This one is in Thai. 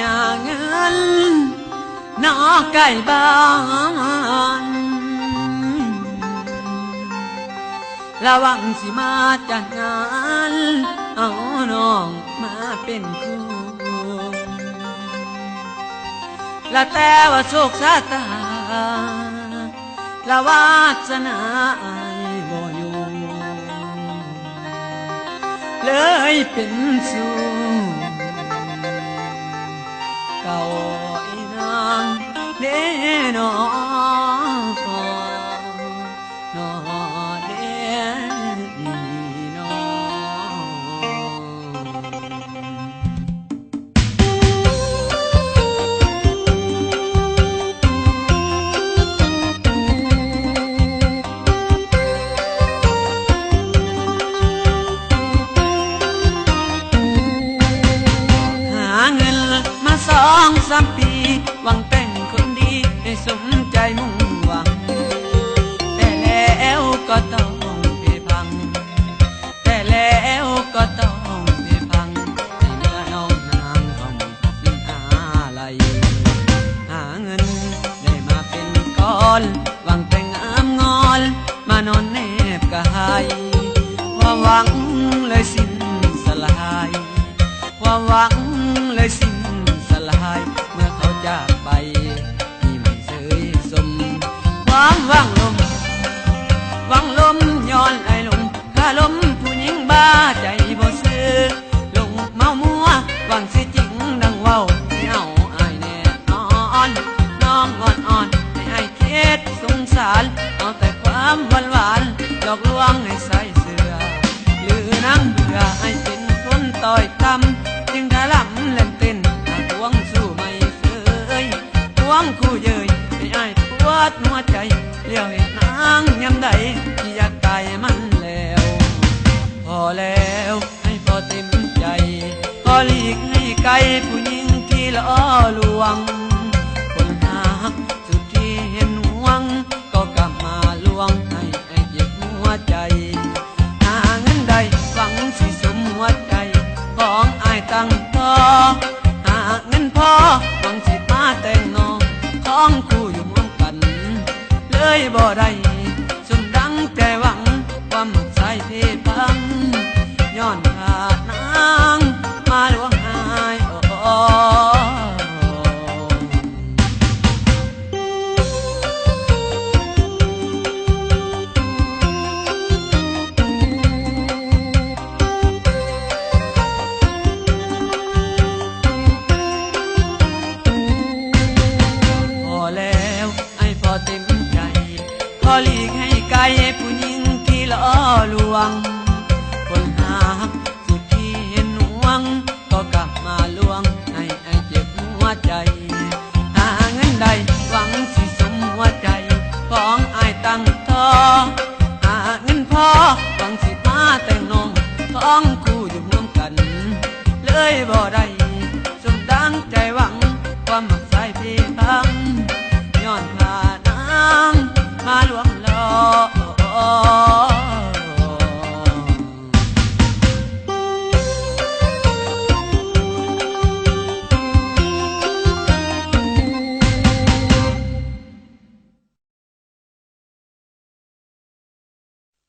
หาเงินนอกใกล้บ้านระวังสิมาจัดงาน เอาน้องมาเป็นคู่ละแต่ว่าโชคชะตาละวาสนาบ่อยู่เลยเป็นสู่ เก่าอีามปี หวังแต่งคนดีให้สมใจมุ่งหวัง แต่แล้วก็ต้องเพพัง แต่แล้วก็ต้องเพพังในเมื่อน้องนางต้องสิ้นอะไรหาเงินได้มาเป็นก้อน หวังแต่งงามงอน มานอนแนบกายความหวังเลยสิ้นสลาย ความหวังเลยสิ้น ความว่างลมหวังลมย้อนไอ้ลมข้าลมผู้หญิงบ้าใจบ่ซื้อลงเมามัวหวังสิจริงดังเว้าเหงาอายแน่นอนน้องอ่อนอ่อนให้อเคสสงสาร หัวใจเลี้ยวเห็นนางยำใดที่อยากตายมันแล้ว พอแล้วให้พอเต็มใจพอหลีกให้ไกลผู้หญิงที่ล่อลวง คนหาสุดที่เห็นหวง ก็กลับมาลวงให้ไอ้เจ็บหัวใจหาเงินใดหวังสิสมหัวใจ ของไอายตั้งต่อหาเงินพอ บ่ได้ ไกลผู้หญิงที่ล่อลวง คนหาสุดที่เห็นหวง ก็กลับมาลวง ให้ไอ้เจ็บหัวใจ หาเงินใดหวังสิสมหัวใจ ของไอ้ตั้งทอหาเงินพอหวังสิมาแต่งนองท้องคู่อยู่ร่วมกัน เลยบ่ได้